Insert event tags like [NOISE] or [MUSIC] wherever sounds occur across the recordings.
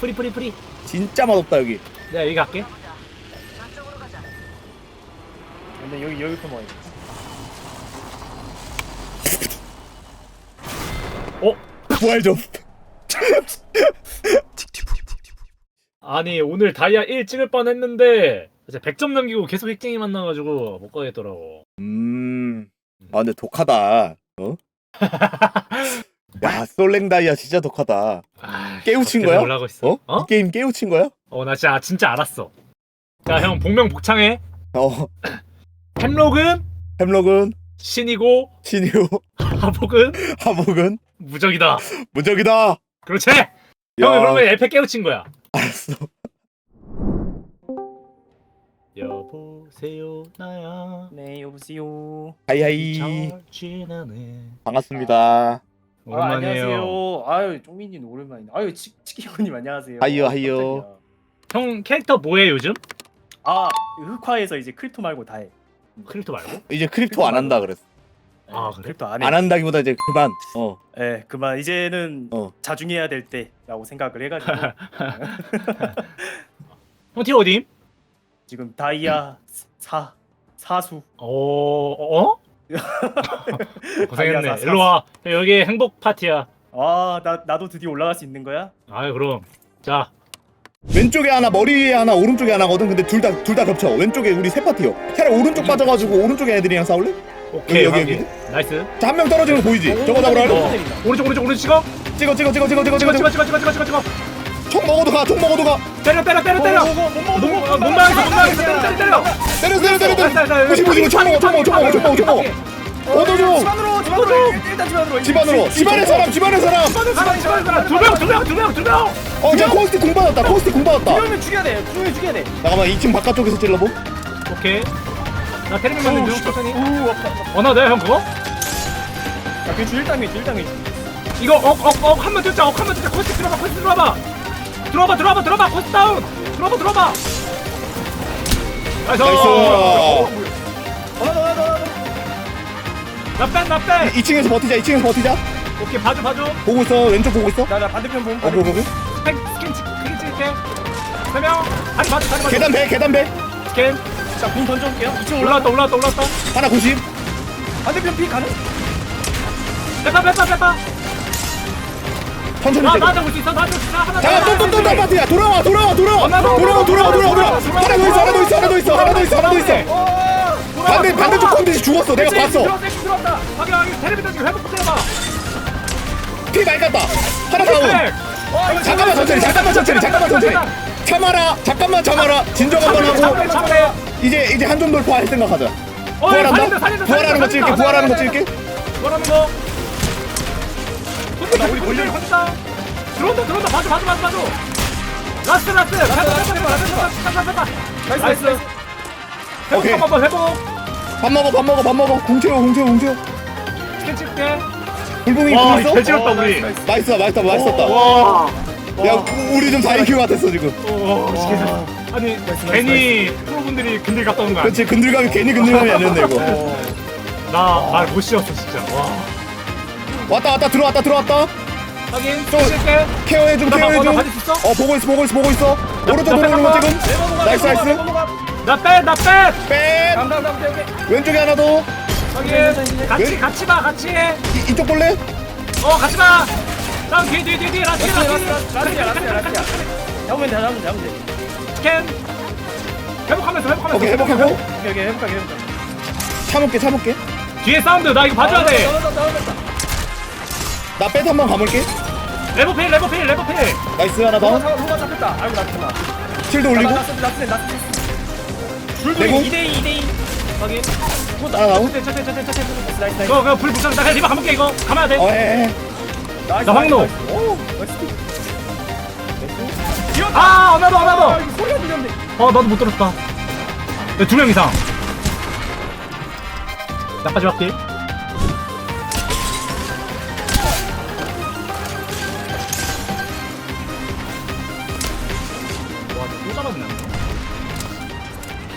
프리 프리 프리 진짜 맛없다 여기. 내가 여기 갈게 근데 여기 먹어야 돼. 어? 부활 좀. 아니 오늘 다이아 1 찍을 뻔했는데 이제 100점 남기고 계속 핵쟁이 만나가지고 못 가겠더라고 음. 아 근데 독하다. 어? [LAUGHS] 야 솔랭다이아 진짜 독하다. 아, 깨우친 거야? 올라가고 있어 어? 어? 이 게임 깨우친 거야? 어, 나 진짜 진짜 알았어. 자, 형 복명 복창해. 어. 햄록은 햄록은 신이고 신이요. 하복은 하복은 무적이다. 무적이다. 그렇지. 형이 그러면 에페 깨우친 거야. 알았어. 여보세요 나야. 네 여보세요. 하이하이. 잘 지내네. 반갑습니다. 아, 오랜만이에요. 안녕하세요. 아유 쫑민님 오랜만이네. 아유 치, 치키호님 안녕하세요. 하이요, 어, 하이요. 깜짝이야. 형 캐릭터 뭐해 요즘? 아 흑화에서 이제 크립토 말고 다 해. 크립토 말고? 이제 크립토 안 한다 그랬어. 아, 네, 그래? 크립토 안 해. 안 한다기보다 이제 그만. 어. 예, 그만 이제는 어. 자중해야 될 때라고 생각을 해가지고 [LAUGHS] 형팀 어디? 지금 다이아 사 사수. 어, 어? 고생했네. 일로 와. 여기 행복 파티야. 아 나 나도 드디어 올라갈 수 있는 거야? 아유 그럼. 자, 왼쪽에 하나, 머리 위에 하나, 오른쪽에 하나거든. 근데 둘 다 둘 다 겹쳐. 왼쪽에 우리 세 파티요. 차라리 오른쪽 빠져가지고 오른쪽에 애들이랑 싸울래? 오케이 여기, 확인. 나이스. 자 한 명 떨어지는 거 보이지? 저거 잡으러 할래? 어. 오른쪽 오른쪽 오른쪽 찍어. 찍어 찍어 찍어 찍어 찍어 찍어 찍어 찍어 찍어 찍어 찍어 찍어. 총 먹어도 가, 총 먹어도 가. 때려 때려 때려 때려. 못 막겠어 못 막겠어 때려 때려 때려. 때려 때려 때려 때려. 무시 무시 총 먹어, 총 먹어, 총 먹어, 총 먹어, 총 먹어. 얻어줘. 집안으로 집안으로 일단 집안으로 집안으로, 집안의 사람, 집안의 사람. 두명두명두명두명 어, 자 코스트 공 받았다. 코스트 공 받았다. 두명을 죽여야 돼. 두명을 죽여야 돼. 잠깐만 2층 바깥쪽에서 찔러보. 오케이 나 테레비 만든 중 천천히 우 아파. 어나 내가 형 그거? 야, 그 주일당이 주일당이. 이거 억억억 한번 뜯자 억 한번 뜯자 코스 들어봐 코스 들어봐 들어봐 들어봐 들어봐 코스 다운 들어봐 들어봐 나이스 나이스. 더. 나빼나빼 2층에서 버티자. 2층에서 버티자. 오케이 봐줘 봐줘 보고 있어. 왼쪽 보고 있어. 나나 반대편 보면 어, 보고 보고. 스캔 스캔 찍- 스캔 찍을게 세명 다리 봐줘 다리 봐줘 계단 배, 계단 배. 스캔 자공 던져볼게요. 2층 올라. 올라왔다 올라왔다 올라왔다 하나 90. 반대편 피 가능? 빼봐 빼봐 빼봐 천천히 나. 나 잡을 수 있어 나 잡을 수 있어 하나 자, 또또또 파티야. 돌아와, 돌아와, 돌아와. 돌아와, 돌아와, 돌아와, 돌아와. 하나 더 있어, 하나 더 있어, 하나 더 있어, 하나 더 있어, 하나 더 있어. 어 반대 반대쪽 콘디시 죽었어. 내가 봤어. 들어왔다 확인 확인 텔레비전 지금 회복 붙여봐 피 맑았다. 하나 다운. 잠깐만 천천히, 잠깐만 천천히, 잠깐만 천천히. 참아라. 잠깐만 참아라. 진정 한번 하고 이제 이제 한 점 돌파 할 생각하자. 어 살린다 부활한다. 살린다 부활하는 거 찍을게. 부활하는 거 찍을게. 부활하는 거 나 우리 볼일 한다 들어온다 들어온다 봐줘 봐줘 봐줘 봐줘 라스트 라스트 라스트 라스트 라스트 라스트 나이스 나이스 오케이. 회복 한번 회복 밥 먹어, 밥 먹어, 밥 먹어. 공채워, 공채워, 공채워. 스캔 찍게 불봉이 와불 있어? 개지렸다 우리 맛있어, 맛있다, 맛있었다. 와 야, 우- 우리 좀 4인큐 같았어 지금. 와, 아니 괜히 프로분들이 근들 갔다 오는 거 아니야? 그렇지, 근들감이 괜히 근들감이 아니었네 이거. 나말못 씌웠어 진짜 와 왔다, 왔다, 들어왔다, 들어왔다. 확인 좀- 찍을게 케어해 좀, 나 케어해 봐, 나 좀. 받을 수 있어? 어, 보고 있어, 보고 있어, 보고 있어. 오른쪽 나 들어오는 거 지금. 나이스, 나이스. 넘어가. 나빼 나빼 뺀. 오케이, 오케이. 왼쪽에 하나 더. 확인 같이 왜? 같이 봐 같이 해. 이, 이쪽 볼래? 어 같이 봐 다음 뒤에 뒤에 뒤에 뒤에 라스트 라스트, 라스트, 라스트 라스트야, 라스트야, 라스트야. 잡으면 돼, 잡으면 돼, 잡으면 돼. 스캔 회복하면서 회복하면서 오케이, 회복, 회복. 오케이, 오케이, 해볼까, 해볼까. 참을게, 참을게. 뒤에 사운드 나 이거 봐줘야 돼 떨어졌다, 떨어졌다. 나뺏 한번 가볼게. 레버필 레버필 레버필 나이스 하나 더. 잡- 로가 잡혔다. 아이고, 나 잠깐만. 실드 올리고. 나스, 나스, 나스. 내공? 2대2, 2대2. 확인 하나 나오. 천천히 천천히 천천히 천천히 나이스, 나이스. 이거 그거 불 붙여 나 그냥 리바 가볼게 이거 가면 돼 어, 해, 해. 나이스, 나 황로. 나이스, 나이스. 오, 나이스. 아 어나더 아, 어나더 이거 소리가 들렸네. 어 나도 못 들었다 두 명 이상 나까지 할게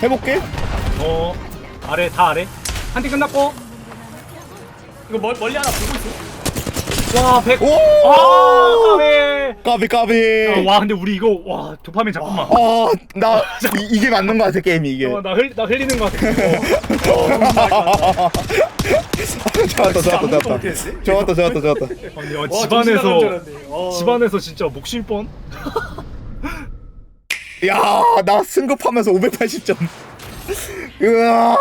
해볼게. 어 아래 다 아래 한 팀 끝났고 이거 멀, 멀리 하나 보고 있어. 와 100. 오! 아 까비. 까비 까비. 아, 와 근데 우리 이거 와 도파민 잠깐만. 어, 나 이, 이게 맞는 거 같아 게임이 이게. 어, 나, 흘, 나 흘리는 것 같아. 어. [LAUGHS] 좋았다 좋았다 아무것도 좋았다. 좋았다 좋았다 좋았다. 아니, 어, 와, 집안에서 정신 나간 줄 알았네. 어. 집안에서 진짜 목쉴 뻔. 야, 나 승급하면서 580점. [LAUGHS] 으아.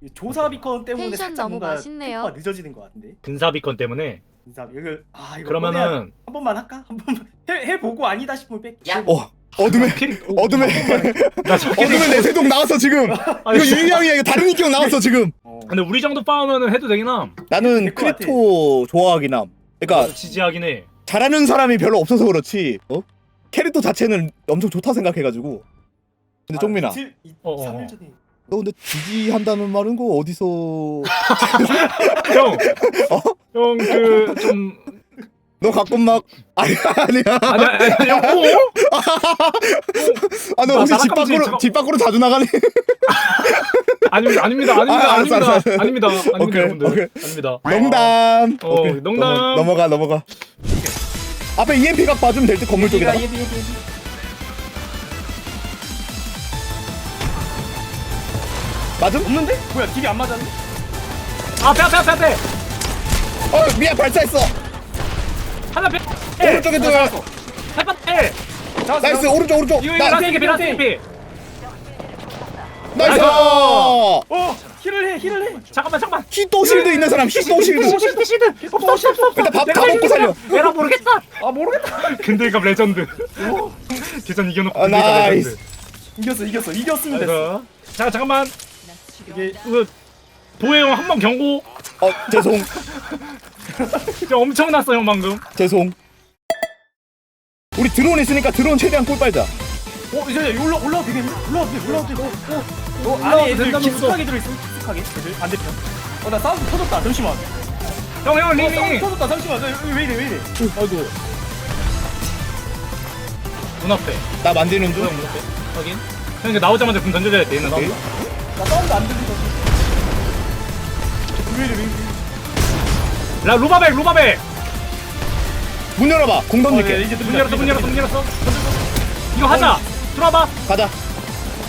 이 조사 비컨 때문에 텐션 살짝 너무 뭔가 맛있네요. 늦어지는 것 같은데. 근사비건 때문에. 인사 이걸 아 이거 그러면은 한 번만 할까? 한 번만 해, 해 보고 아니다 싶으면 뺄게. 어, 어둠의 나저 캐릭. 어둠의 [LAUGHS] 내세동 나왔어 지금. 아니, 이거 진짜. 유희양이야. 이거 다른 인격 나왔어 지금. 어. 근데 우리 정도 빠우면은 해도 되긴 함. 나는 될것 같아. 크리토 좋아하긴 함. 그러니까 지지하긴 해. 잘하는 사람이 별로 없어서 그렇지. 어? 캐릭터 자체는 엄청 좋다 생각해가지고. 근데 아, 종민아, 이틀, 이, 어, 어, 3일 어. 전에 너 근데 지지 한다는 말은 거 어디서? 형. [LAUGHS] 어? 형그 좀 너 가끔 막 아니야 아니야. 아니 아니 아니 형. 어? 아너나 혹시 집 나락감지 밖으로 저거- 집 밖으로 자주 나가니? 아닙니다 아닙니다 아닙니다 아, 알았어, 아닙니다 알았어, 알았어. 아닙니다 아닙니다 오케이, 여러분들 오케이. 아닙니다. 농담. 어, 오케이, 농담. 넘어, 넘어가 넘어가. 앞에 EMP 각 봐주면 될 듯 건물 쪽에다. 예비 예비 예비. 맞음? 없는데? 뭐야 딜이 안 맞았네? 앞에 앞에 앞에 앞에 어 미안 발사했어. 하나 빼. 오른쪽에 들어. 해봐 빼. 나이스 오른쪽 오른쪽. 이거 이거 나, 라스트 피 라스트 피. 나이스. 나이스. 잠깐만 잠깐만. 히또 실드 있는 사람 히또 실드. 시드 시드 없어 없어 없어. 일단 밥- 내가 다 먹고 살려. 내가 모르겠다. 아 모르겠다. 근들갑 레전드. 계산 이겨놓고 아, 나이스. 레전드. 이겼어 이겼어 이겼으면 됐어. 자 잠깐만 이게 그 도혜 형 한 번 경고. 어 죄송 진짜 엄청 났어 형 방금. 죄송. 우리 드론 있으니까 드론 최대한 꿀 빨자. 어 이제 올라 올라도 되겠네? 올라도 돼 올라도 돼. 어, 어, 어 안에 애들. 깊숙하게 들어있어 깊숙하게 애들 반대편. 어 나 사운드 터졌다 잠시만. 형 형어 링링. 사운드 터졌다 잠시만. 나왜 이래 왜 이래? 아이고 문 앞에. 나 만지는 중. 문 앞에. 확인. 형 이제 나오자마자 금 던져줘야 돼 있는 오케이. 데나 사운드 안 들리거든. 왜 이래 왜 이래? 라 로바백 로바백. 문 열어봐. 공 어, 네, 던질게. 이제 문 열었어 문 열었어 문 열었어. 이거 하자. 들어와봐. 가자.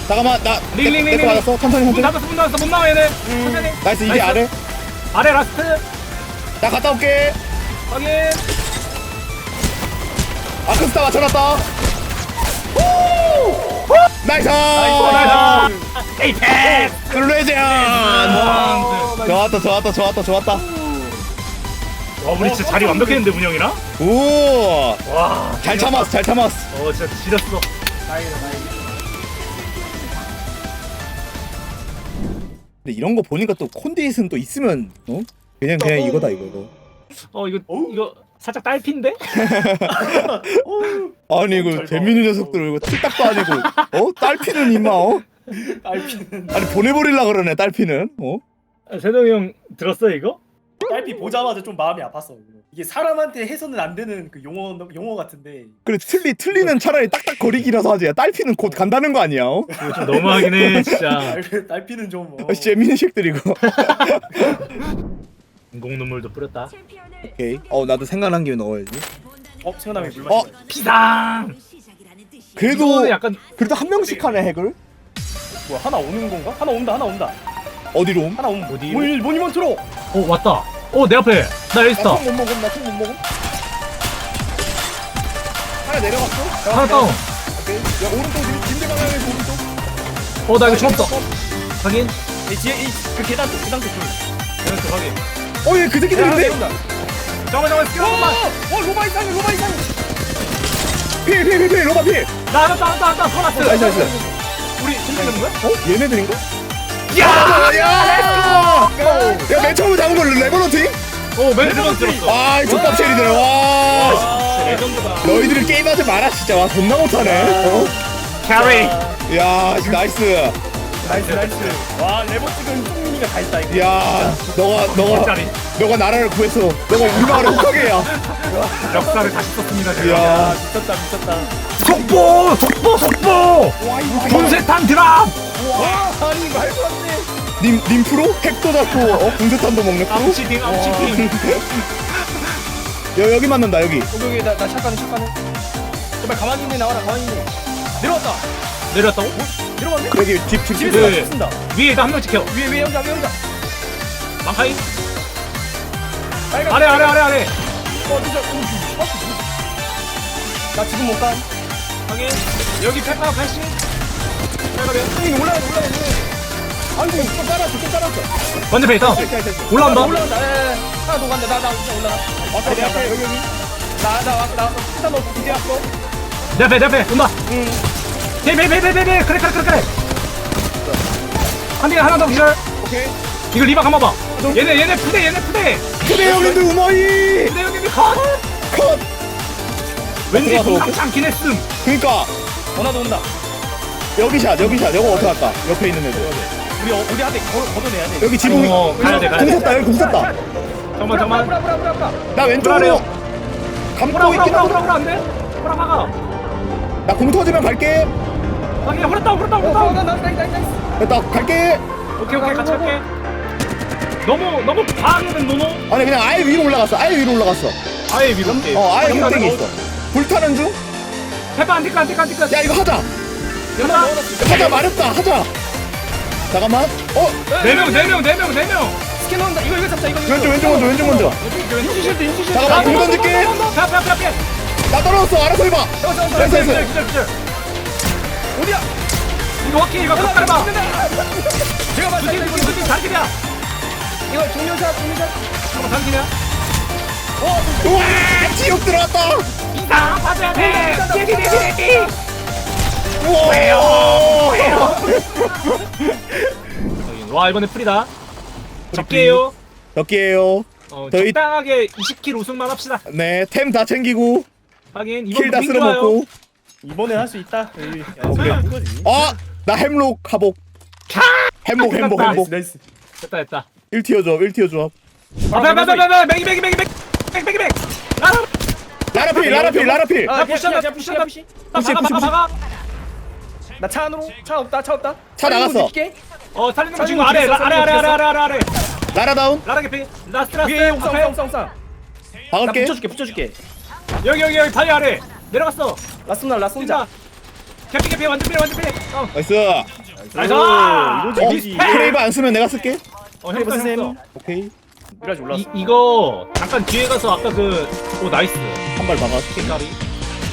잠깐만 나 링, 링, 링, 링. 받았어. 천천히 문 천천히. 닫았어 문 닫았어 못 나와 얘네. 천천히. 나이스 이제 나이스. 아래. 아래 라스트. 나 갔다 올게. 확인. 아크스타 맞춰놨다. 나이스. 나이스. 에이펙. 레전. 와 좋았다 좋았다 좋았다 좋았다. 우리 진짜 자리 완벽했는데 문영이랑. 오. 와. 잘 참았어 잘 참았어. 어 진짜 지렸어. 다행이다 다행이다. 근데 이런 거 보니까 또 콘디잇은 또 있으면 어? 그냥 그냥 이거다 이거 이거. 어 이거 이거 살짝 딸핀데? [LAUGHS] 아니 이거. 재밌는 녀석들 이거 틀딱도 아니고 어 딸피는 임마 어? 딸피는 아니 보내버릴라 그러네 딸피는 어? 세동이 형 들었어 이거? 딸피 보자마자 좀 마음이 아팠어. 이게 사람한테 해서는 안 되는 그 용어 용어 같은데. 그래 틀리 틀리는 차라리 딱딱거리기라서 하지 야 딸피는 곧 간다는 거 아니야 어? 이거 좀 너무하긴 해 진짜. [LAUGHS] 딸피 딸피는 좀. 어. 아, 재밌는 식들이고 [LAUGHS] 인공 눈물도 뿌렸다. 오케이 어 나도 생각난 김에 넣어야지 어 생각나면 물 어? 마시고. 비상. 그래도 이거는 약간 그래도 한 명씩 하네 핵을 뭐야 하나 오는 건가? 하나 온다 하나 온다 어디로 옴? 하나 온. 어디? 모니 모니먼트로. 어 왔다. 어내 앞에 나 있어. 나총못 먹음 나총못 먹음 하나 내려갔어 하나 다운. 오케이 야 오른쪽 님- 님들 방향에서 오른쪽 어 나 이거 죽었어. 확인. 이 뒤에 이그 계단 쪽 계단 쪽 줄. 이렇게 확인. 어 얘 그 새끼들인데? 잠깐만 잠깐만 스킬 한 번만. 어 로바 이상해 로바 이상해. 필필필필 로바 필나 하나 다운 다운 다운 터났어. 나이스 나이스 우리 힘드는 거야? 어? 얘네들인가? 야! 야! 야, 맨 처음에 잡은 거 레버넌팅? 어 맨드만 들었어. 아, 이 족밥 체리들. 와. 레전드다. 너희들은 게임하지 마라, 진짜. 와, 존나 못하네. 어? 캐리. 야, 나이스. 나이스 나이스. 와 레버 찍은 뚱민이가 다 있다 이거. 야, 너가, 너가, 짜리 너가 나라를 구했어. 너가 우리 마을을 혹하게 해야. 역사를 다시 썼습니다 제가. 야. 야 미쳤다 미쳤다. 속보 속보 속보. 분쇄탄 드랍. 와 아니 말도 안 돼. 님, 님 프로? 핵도 잡고, 어? 분쇄탄도 먹는 프로? 암치팅 암치팅. 여, 여기 맞는다 여기 여기 여기 나나 샷가는 샷가는. 제발 가만히 있네 나와라 가만히 있네. 내려왔다. 내렸다고? 내려왔네. 여기 집 집 집에 집. 네. 네. 쓴다. 위에 일단 한명 지켜. 위에 위에 혼자 위에 혼자. 망카이. 빨간. 아래 아래 아래 아래. 어 진짜. 오, 버스. 나 지금 못 가. 확인. 여기 페파 80. 빨가면. 형이 올라가 올라가. 아이고 좀 따라왔어 좀 따라왔어. 오케이, 오케이, 오케이. 올라온다. 올라간다. 예, 예. 하나 더 간다. 나, 나 진짜 올라가. 왔어, 내 앞에, 여기, 여기. 나, 나 왔어, 나 왔어. 일단 너 이제 왔어. 내 앞에 내 앞에 온다. 응. 베베베베베 그래 그래 그래 그래. 한대 하나 더 기절. 오케이. 이거 리바 감아 봐. 얘네 얘네 푸대 얘네 푸대. 그래 형님들 우마이 푸대 형님이 컷. 컷 왠지 들어가서 공감치 않긴 했음. 그니까 전화도 온다. 여기 샷 여기 샷 이거 어떻게 할까 옆에 있는 애들 우리, 어, 우리 한테 걷- 걷어내야 돼. 여기 지붕 어, 가야 돼, 가야 돼. 공 섰다 여기 공 섰다 잠깐만 잠깐만. 뿌라, 뿌라, 뿌라, 뿌라. 나 왼쪽으로 감고 있긴 하고 호라 안돼? 호라 막아. 나공 터지면 갈게 확인 호라 호라 어, 호라 어. 나, 나, 나, 나, 나. 됐다 갈게 오케이 오케이 같이 할게. 너무 너무 과하게는 노노. 아니 그냥 아예 위로 올라갔어 아예 위로 올라갔어 아예 위로. 어 아예 넣어. 있어 불타는 중? 해봐 안티까 안티까 안티까. 야 이거 하자. 하자 마렵다 하자 잠깐만 어 네명 네 명 네 명 네명 스캐너 온다. 이거, 이거 잡자, 이거. 이거. 왼쪽 왼쪽 먼저 왼쪽 먼저 인지실드, 인지실드. 잠깐만, 공 던질게. 앞에. 나 떨어졌어 알아서 해봐 잠깐, 잠깐, 됐어. 됐어. 기절 기절. 어디야? 이거 확히 이거 가까이 봐. 제가 봤을 때 이거 이거, 이거 이거 단길이야. 이거 종료샷, 종료샷. 잠깐 단길이야. 어, 우와 지옥 들어왔다 이상 맞아야 돼. 제기. 우와 와 이번에 풀이다. 적게요. 덕기에요 어, 저희- 적당하게 20킬 우승만 합시다. 네 템 다 챙기고 하긴 이번 킬다 무빙 쓸어 좋아요. 먹고 이번에 할 수 있다. 오케이. 거지. 아 나 햄록 하복 햄복 햄복 끝났다. 햄복 나이스. 됐다 됐다. 1티어 조합 1티어 조합 앞에 맥이 맥이 맥이 맥 맥, 맥이 맥. 나라. 라라필 라라필 라라필 아, 나 피하, 푸시한다 푸시한다. 나 푸시, 박아 푸시, 박아 푸시. 박아. 나 차 안으로 차 없다 차 없다 차 나갔어. 어 살리는 거 지금 거 아래 뒤에서, 아래 아래 아래 아래 아래 아래. 라라다운 나라 개피. 라스트 라스트. 위에 옥상 앞에. 옥상 옥상 나 박을게 붙여줄게 붙여줄게 여기 여기 여기 다리 아래. 내려갔어. 라스나 라스나 혼자. 개피 개피 완전 필 완전 필. 어. 나이스 나이스. 어? 이거지 크레이브 안 쓰면 내가 쓸게 어 형사 쌤. 했어. 오케이 미라지 이 이거 잠깐 뒤에 가서 아까 그오 나이스. 한발 색깔이.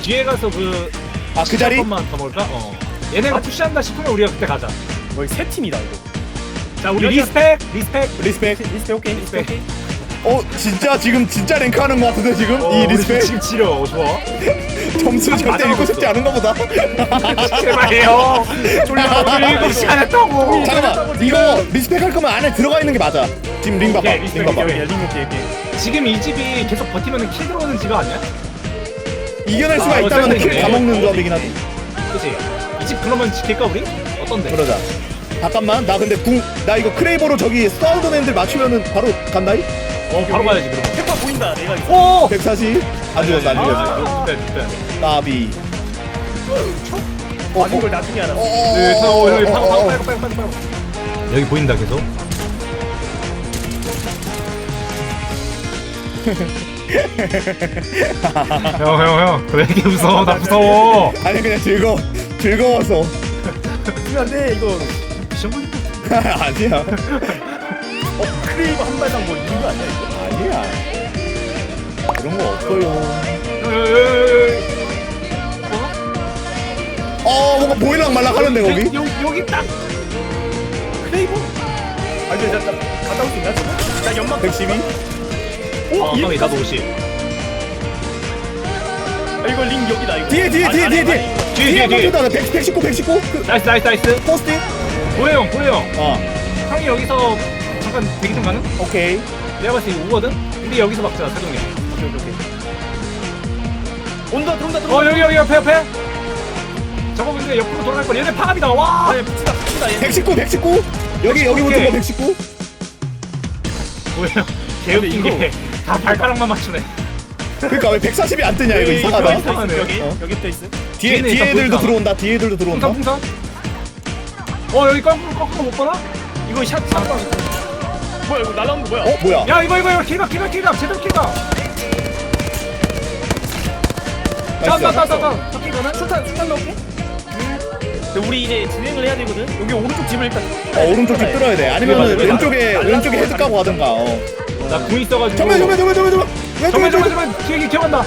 뒤에 가서 그 아 그 자리? 한번만 더 먹을까? 어. 얘네가 푸시한다 싶으면 우리가 그때 가자. 거의 세 팀이다 이거 자 우리 리스펙 리스펙 리스펙 리스펙 오케이 리스펙 오케이 어 진짜 지금 진짜 랭크하는 거 같은데 지금 어, 이 우리 리스펙 지금 지려 어, 좋아. [LAUGHS] 점수 절대 맞아, 읽고. 싶지 않은가 보다 제발요. 졸려. [LAUGHS] 우리 일곱 시간 했다고. 잠깐만 이거 리스펙 할 거면 안에 들어가 있는 게 맞아 지금 링 봐봐 오케이, 링 리스펙, 봐봐 오케이, 링 오케이 오케이 지금 이 집이 계속 버티면 킬 들어오는 집 아니야? 이겨낼 수가 아, 있다면 어쨌든 킬다 있네. 먹는 조합이긴 하지 그치? 이집 그러면 지킬까 우리? 어떤데? 그러자 잠깐만 나 근데 궁 나 이거 크레이버로 저기 사운드 랜드 맞추면은 바로 간다이? 어 바로 가야지 그러면. 페파 보인다 내가 이거 오! 140? 안 죽었어 안 죽었어 아, 네, 네. 까비 어, 아닌 걸 나중에 알았어 네, 저 어, 여기 어, 파고 어, 어. 파고 파고 파고. 여기 보인다 계속. [LAUGHS] 형, 형, 형. 왜 이렇게 무서워? 나 무서워. 아니 그냥 즐거 즐거워서 안돼 이거 시험 [LAUGHS] 아니야 어 크레이브 한 발당 뭐 이런 거 아니야 이거 아니야 그런 거 없어요 어 뭔가 보일락 말락 하는데 거기 여기 여기 딱. 크레이브? 아니 나, 나 갔다 올 수 있나 지금? 나 연막 112? 어, 형이 나도 50. 아, 이거 링 여기다 이거 뒤에 뒤에 아니, 뒤에 아니, 뒤에 아니, 뒤에. 뒤에 뒤에 뒤에. 다 100, 119 119 그 나이스 나이스 나이스. 포스트 보혜 형, 보혜 형. 어 형이 여기서 잠깐 대기 좀 가능? 오케이 내가 봤을 때 오거든? 우리 여기서 막자, 세동이. 오케이 오케이 오케이 온다 들어온다 어, 들어온다 여기, 여기, 옆에, 옆에. 저거 근데 옆으로 돌아갈 걸. 얘네 파갑이다. 와! 아니 붙이다 붙이다 얘 119 119 여기 여기. 붙은 거 119 보혜 형. 개웃긴 근데 게. 다 발가락만 맞추네. 그러니까 왜 140이 안 뜨냐 이거 여기 이상하다 여기 이상하네. 여기 어. 여기 또 있어 뒤에 뒤에는 뒤에 애들도 보이잖아. 들어온다 뒤에 애들도 들어온다 풍선, 풍선. 어, 여기 거꾸로, 거꾸로 못 보나? 이거 샷 잠깐 뭐야 이거 날라온 거 뭐야 어 뭐야 야, 이거, 이거, 이거, 킬각, 킬각, 킬각. 제대로 킬각. 수탄 수탄 넣을게. 근데 우리 이제 진행을 해야 되거든. 여기 오른쪽 집을 일단. 어, 오른쪽 집 뚫어야 돼. 아니면 맞아. 왼쪽에 왼쪽에 헤드 까고 가든가. 어. 나궁 있어가지고. 정면 정면 정면 정면 정면. 왼쪽 정면, 정면, 왼쪽. 정면. 기억이 기억한다.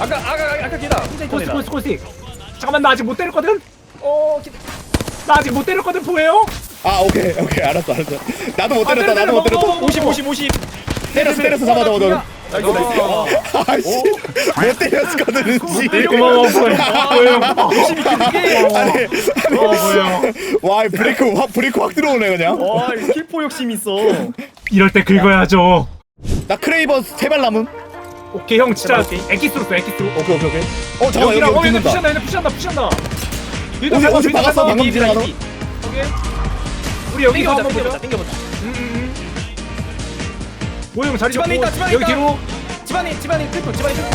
아까 아까 아까. 혼자 있던 코스, 애다. 코스, 코스. 잠깐만, 나 아직 못 때렸거든? 어, 걔- 나 아직 못 때렸거든, 보여요? 아 오케이 오케이 알았어 알았어. 나도 못 아, 때렸다 나도 못 때렸다. 먹어, 50 50 50. 때렸어 때렸어 잡아 잡아 잡아. 나이스 나이스. 어. 아씨 못 때렸거든 씨. 고마워, 보여. 보여. [LAUGHS] 아니 어, 보여. 와 브레이크 확 브레이크 확 들어오네 그냥. 와, 이 킬포 욕심 있어. 이럴 때 긁어야죠. 나 크레이버 세발 남은. 오케이, 형, 진짜. 엑기스로 써, 엑기스로. 오케이 오케이 오케이. 어 잠깐 여기 여기랑, 어, 여기 얘네 붙는다. 푸시한다, 얘네 푸시한다, 푸시한다. 오십, 오십 박았어, 방금 지나가서. 오케이. 우리 여기서 땡겨보자 한번 보자. 땡겨보자 땡겨보자. 음. 모형 자리 집안에 잡고 있다, 집안에 여기 있다. 뒤로 집안에 집안에 킬포 집안에 킬포.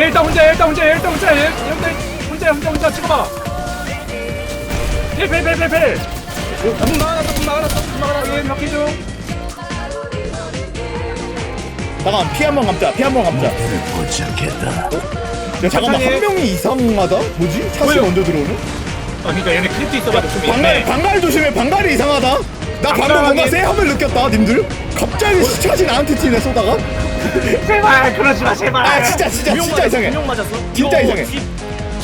얘 일단 혼자 얘 일단 혼자 얘 일단 혼자 얘 혼자 혼자 혼자 혼자 찍어봐 펠펠펠펠펠 막아놨어 문 막아놨어. 여기 바퀴 중 잠깐 피 한 번 감자 피 한 번 감자. 어? 야 잠깐만. 한 명이 이상하다. 뭐지? 뭐요? 먼저 들어오네. 아 그러니까 얘네 클립도 있어가지고 좀 방갈 방갈 조심해 방갈이 이상하다. 나 방금 뭔가 쎄함을 느꼈다 님들. 갑자기 차시 나한테 튀네 쏘다가. 제발 그러지 마 제발 아 진짜 진짜 진짜 이상해. 두명 맞았어. 진짜 이거 이상해. 집,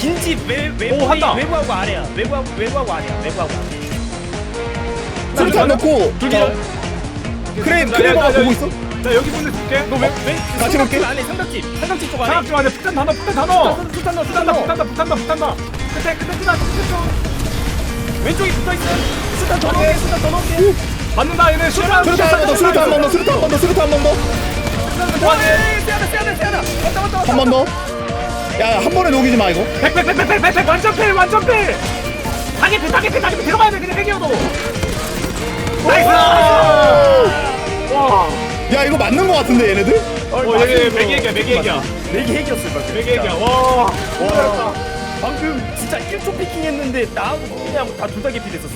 긴집 외 외부 오, 한다. 외부하고 아래야. 외부하고 외부하고 아래야. 외부하고 아래. 수류탄 넣고 둘기를. 크레 나, 크레버가 보고 있어. 나 여기 보내 줄게 너 왜 왜? 같이 갈게. 안에 삼각집 삼각집 쪽 안에. 좀 안에 폭탄 단어 폭탄 단어 수탄 넣어 수탄 붙한다 넣어. 붙한다 붙한다 붙한다 끝에 끝에 끝에 끝에 왼쪽에 붙어 있어. 수탄 더 넣게 수탄 더 넣게. 맞는다 얘네 수류탄 수류탄 한번 더 수류탄 한번 더 수류탄 한번 더 수류탄 한번 더. 한 번 더. 야 한 번에 녹이지 마 이거. 백백백백백백 완전 필 완전 필 타겟필 타겟필 타겟필 들어가야 돼 그냥 핵이어도 나이스 와 야 이거 맞는 거 같은데 얘네들? 어, 얘네 매기액이야, 매기액이야. 내기 핵이었을 거야. 매기액이야. 와. 와. 방금 진짜 1초 피킹 했는데 나하고 그냥 다둘다 개피 됐었어.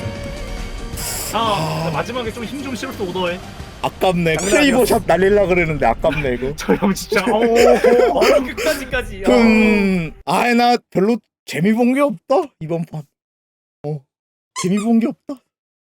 아, 마지막에 좀 힘 좀 실었어 오더해. 아깝네. 장난 크레이버 샷 날리려 그랬는데 아깝네 이거. [LAUGHS] 저 형 진짜. 어. 어, 끝까지까지. 음, 아나 별로 재미 본 게 없다 이번 판. 어, 재미 본 게 없다.